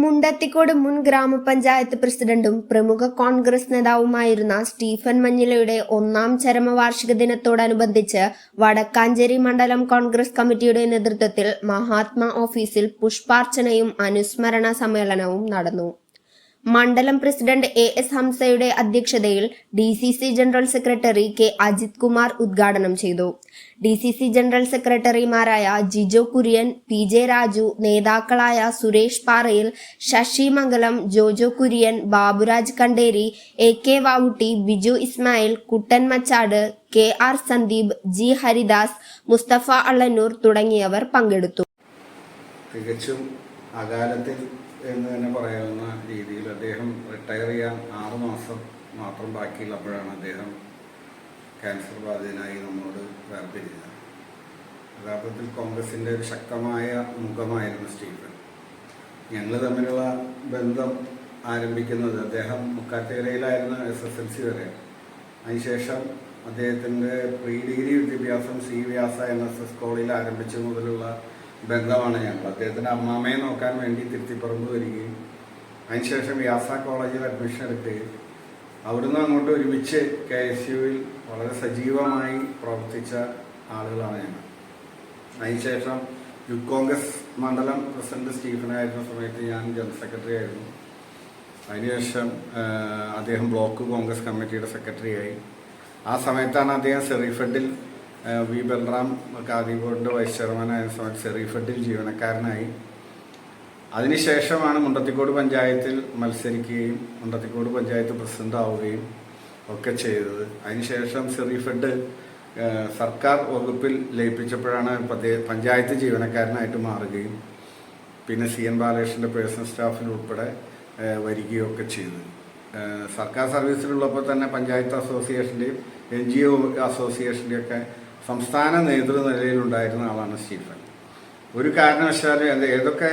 മുണ്ടത്തിക്കോട് മുൻ ഗ്രാമപഞ്ചായത്ത് പ്രസിഡന്റും പ്രമുഖ കോൺഗ്രസ് നേതാവുമായിരുന്ന സ്റ്റീഫൻ മഞ്ഞിലയുടെ ഒന്നാം ചരമവാർഷിക ദിനത്തോടനുബന്ധിച്ച് വടക്കാഞ്ചേരി മണ്ഡലം കോൺഗ്രസ് കമ്മിറ്റിയുടെ നേതൃത്വത്തിൽ മഹാത്മാ ഓഫീസിൽ പുഷ്പാർച്ചനയും അനുസ്മരണ സമ്മേളനവും നടന്നു. മണ്ഡലം പ്രസിഡന്റ് എ എസ് ഹംസയുടെ അധ്യക്ഷതയിൽ D C C general secretary K Ajith Kumar ഉദ്ഘാടനം ചെയ്തു. ഡി സി സി ജനറൽ സെക്രട്ടറിമാരായ ജിജോ കുര്യൻ പി ജെ രാജു നേതാക്കളായ Suresh Parayil Sasi Mangalam Jojo Kurian Baburaj Kanderi A K Vavutty Biju Ismail Kuttan Machad K R Sandeep G Haridas Mustafa Allannur തുടങ്ങിയവർ പങ്കെടുത്തു. അകാലത്തിൽ എന്ന് തന്നെ പറയാവുന്ന രീതിയിൽ അദ്ദേഹം റിട്ടയർ ചെയ്യാൻ ആറ് മാസം മാത്രം ബാക്കിയുള്ളപ്പോഴാണ് അദ്ദേഹം ക്യാൻസർ ബാധിതനായി നമ്മളോട് വേർപിരിഞ്ഞത്. യഥാർത്ഥത്തിൽ കോൺഗ്രസിന്റെ ഒരു ശക്തമായ മുഖമായിരുന്നു സ്റ്റീഫൻ. ഞങ്ങൾ തമ്മിലുള്ള ബന്ധം ആരംഭിക്കുന്നത് അദ്ദേഹം മുക്കാറ്റേരയിലായിരുന്നു എസ് എസ് എൽ സി വരെ. അതിനുശേഷം അദ്ദേഹത്തിന്റെ പ്രീ ഡിഗ്രി വിദ്യാഭ്യാസം C Vyasa N S S കോളേജിൽ ആരംഭിച്ച മുതലുള്ള ബന്ധമാണ് ഞങ്ങൾ. അദ്ദേഹത്തിന്റെ അമ്മാമ്മയെ നോക്കാൻ വേണ്ടി തിരുത്തിപ്പറമ്പ് വരികയും അതിനുശേഷം വ്യാസ കോളേജിൽ അഡ്മിഷൻ എടുക്കുകയും അവിടുന്ന് അങ്ങോട്ട് ഒരുമിച്ച് കെ എസ് യുവിൽ വളരെ സജീവമായി പ്രവർത്തിച്ച ആളുകളാണ് ഞങ്ങൾ. അതിനുശേഷം യൂത്ത് കോൺഗ്രസ് മണ്ഡലം പ്രസിഡന്റ് സ്റ്റീഫനായിരുന്ന സമയത്ത് ഞാൻ ജനറൽ സെക്രട്ടറി ആയിരുന്നു. അതിനുശേഷം അദ്ദേഹം ബ്ലോക്ക് കോൺഗ്രസ് കമ്മിറ്റിയുടെ സെക്രട്ടറിയായി ആ സമയത്താണ് അദ്ദേഹം സെറിഫെഡിൽ വി ബൽറാം ബോർഡിന്റെ വൈസ് ചെയർമാനായ സമയത്ത് സെറീഫഡിൽ ജീവനക്കാരനായി. അതിനുശേഷമാണ് മുണ്ടത്തിക്കോട് പഞ്ചായത്തിൽ മത്സരിക്കുകയും മുണ്ടത്തിക്കോട് പഞ്ചായത്ത് പ്രസിഡന്റ് ആവുകയും ഒക്കെ ചെയ്തത്. അതിനുശേഷം സെറീഫഡ് സർക്കാർ വകുപ്പിൽ ലയിപ്പിച്ചപ്പോഴാണ് പഞ്ചായത്ത് ജീവനക്കാരനായിട്ട് മാറുകയും പിന്നെ സി എൻ ബാലകൃഷ്ണന്റെ പേഴ്സണൽ സ്റ്റാഫിൽ ഉൾപ്പെടെ വരികയൊക്കെ ചെയ്തു. സർക്കാർ സർവീസിലുള്ളപ്പോൾ തന്നെ പഞ്ചായത്ത് അസോസിയേഷന്റെയും എൻ ജി ഒ അസോസിയേഷന്റെയും ഒക്കെ സംസ്ഥാന നേതൃനിലയിലുണ്ടായിരുന്ന ആളാണ് സ്റ്റീഫൻ. ഒരു കാരണവശാലും ഏതൊക്കെ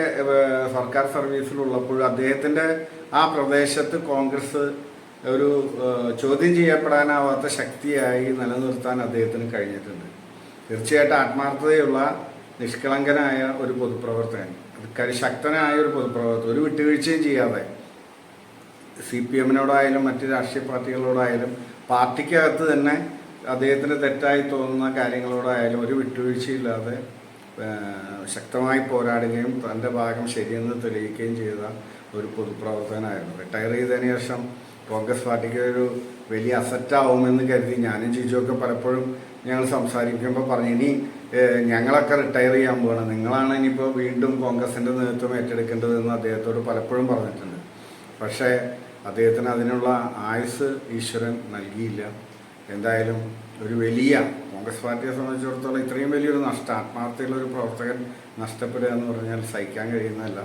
സർക്കാർ സർവീസിലുള്ളപ്പോഴും അദ്ദേഹത്തിന്റെ ആ പ്രദേശത്ത് കോൺഗ്രസ് ഒരു ചോദ്യം ചെയ്യപ്പെടാനാവാത്ത ശക്തിയായി നിലനിർത്താൻ അദ്ദേഹത്തിന് കഴിഞ്ഞിട്ടുണ്ട്. തീർച്ചയായിട്ടും ആത്മാർത്ഥതയുള്ള നിഷ്കളങ്കനായ ഒരു പൊതുപ്രവർത്തകൻ. ശക്തനായ ഒരു പൊതുപ്രവർത്തകൻ. ഒരു വിട്ടുവീഴ്ചയും ചെയ്യാതെ സി പി എമ്മിനോടായാലും മറ്റ് രാഷ്ട്രീയ പാർട്ടികളോടായാലും പാർട്ടിക്കകത്ത് തന്നെ അദ്ദേഹത്തിന് തെറ്റായി തോന്നുന്ന കാര്യങ്ങളോടായാലും ഒരു വിട്ടുവീഴ്ചയില്ലാതെ ശക്തമായി പോരാടുകയും തന്റെ ഭാഗം ശരിയെന്ന് തെളിയിക്കുകയും ചെയ്ത ഒരു പൊതുപ്രവർത്തകനായിരുന്നു. റിട്ടയർ ചെയ്തതിന് ശേഷം കോൺഗ്രസ് പാർട്ടിക്ക് ഒരു വലിയ അസറ്റാവുമെന്ന് കരുതി ഞാനും ജിജുവൊക്കെ പലപ്പോഴും ഞങ്ങൾ സംസാരിക്കുമ്പോൾ പറഞ്ഞു ഇനി ഞങ്ങളൊക്കെ റിട്ടയർ ചെയ്യാൻ പോകണം നിങ്ങളാണ് ഇനിയിപ്പോൾ വീണ്ടും കോൺഗ്രസിന്റെ നേതൃത്വം ഏറ്റെടുക്കേണ്ടതെന്ന് അദ്ദേഹത്തോട് പലപ്പോഴും പറഞ്ഞിട്ടുണ്ട്. പക്ഷേ അദ്ദേഹത്തിന് അതിനുള്ള ആയുസ് ഈശ്വരൻ നൽകിയില്ല. എന്തായാലും ഒരു വലിയ കോൺഗ്രസ് പാർട്ടിയെ സംബന്ധിച്ചിടത്തോളം ഇത്രയും വലിയൊരു നഷ്ടം ആത്മാർത്ഥതയുള്ള ഒരു പ്രവർത്തകൻ നഷ്ടപ്പെടുക എന്ന് പറഞ്ഞാൽ സഹിക്കാൻ കഴിയുന്നതല്ല.